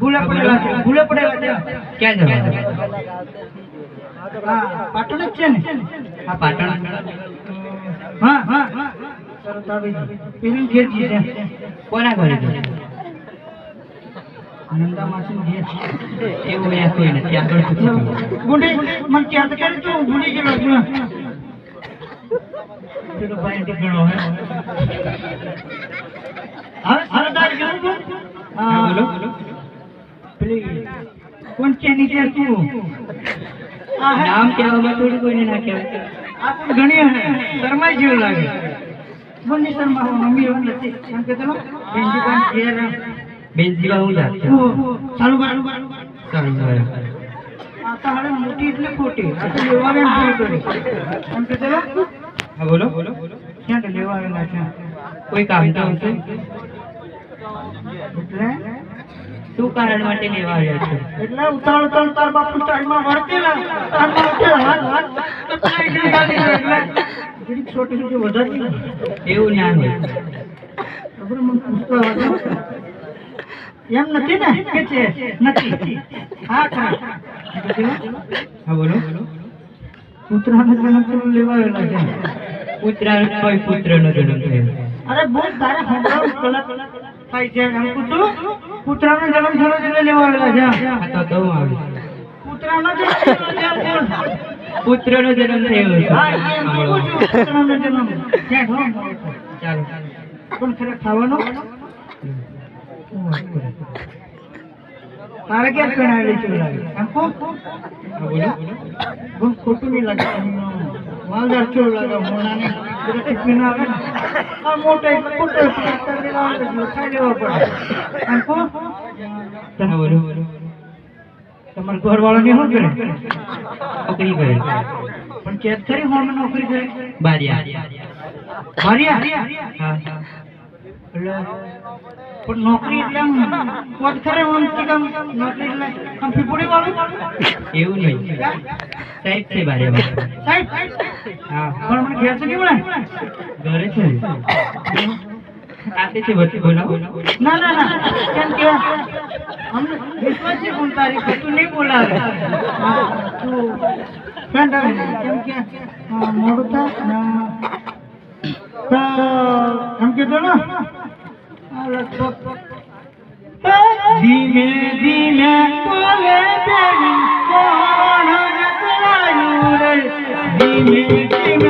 ભૂલે પડેલા ભૂલે પડેલા ક્યાં જવાનું? હા પાટણ જ છે ને? આ પાટણ. હા હા. કોના ઘરે નંદા માસીનું ઘેર. એવું અહીંયા કોઈ નથી આગળ ગુંડી મને ક્યાં તો? તું ભૂલી ગયેલો છું. પેલો ભાઈ ટીકણો હે હવે બોલો. પેલી કોણ છે ની તું? નામ કહેવામાં થોડી કોઈને ના કહેવાય. ઘણી હે. શરમાઈ જેવું લાગે. બોલની શરમા મમ્મી એવું નથી એમ કે ચલો બેનજી પણ ઘેર બેન જીવા હું જાત સારું આ તો મોટી એટલે ખોટી. આ તો લેવા ભૂલ કરી એમ કે ચલો. હા બોલો. બોલો ક્યાં તો લેવા આવેલા છે? કોઈ કામ તો હશે? એટલે? શું કારણ માટે લેવા આવ્યા છે? એટલે ઉતાળ ઉતાળ તાર બાપુ સ્ટાઈલમાં વળતેલા તારમાં ઉતેલા હાથ હાથ તો નહીં લાગે છોટી છોટી વધારતી એવું ના હોય. ખબર મને પૂછતા હતા. એમ નથી ને કે છે નથી. હા ખરા. હા બોલો. પુત્રનો જન્મ તો લેવા આવેલા છે પુત્ર કોઈ પુત્રનો જન્મ થયો. અરે બહુ તારે સંભળાવ ગલત થાય છે એમ પૂછું? પુત્રનો જન્મ થયો એટલે લેવા આવેલા છે? હા તો તો આવી. પુત્રનો જન્મ થયો પુત્રનો જન્મ થયો હા એમ પૂછું પુત્રનો જન્મ. ક્યાં ચાલો. પણ ખરે ખાવાનો? તારે ક્યાં બોલો. બહુ ખોટું નહીં લાગે માલદાર ચોર લાગે મોણાને. બધા ટિફિન આવે ને. આ મોટો ખોટો ખાઈ લેવો પડે. શું કરે? નોકરી કરે. પણ ચેક કરી હોમે નોકરી કરે? બારિયા. હા. પણ નોકરી એટલે કોટ કરે આમ કે આમ નોકરી એટલે આમ ફીફુડી વાળું? એવું નહીં. સાહેબ છે બારિયામાં સાહેબ? હા. પણ મને ઘેર સુધી બોલાય ઘરે છે. સાથે છે વચ્ચે બોલાવો ના ના ના. કેમ કે અમને વિશ્વાસ છે પણ તારી તું નહીં બોલાવે. હા, તું ફ્રેન્ડ કેમ કે મોડું થાય એમ કીધું ને mi, mi.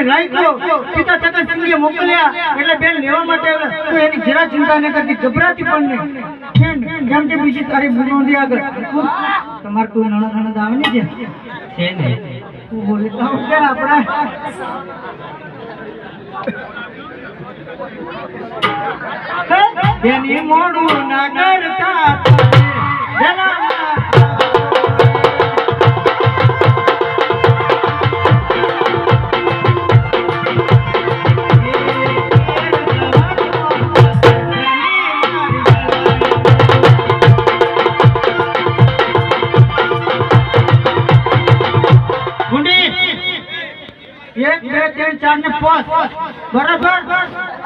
વાંચી હતી પિતા તથા સંઘે મોકલ્યા. એટલે બેન લેવા માટે તો એની જરા ચિંતા ન કરતી ગભરાતી પણ નહીં. બેન, કે બીજી તારી બુનોંધી આગળ? તમારે કોઈ નણદ નણદ આવે ને છે છે ને. તું બોલે તો વગર આપણા. બેની મોડું ના કરતા. એક બે ત્રણ ચાર ને પાંચ. બરાબર?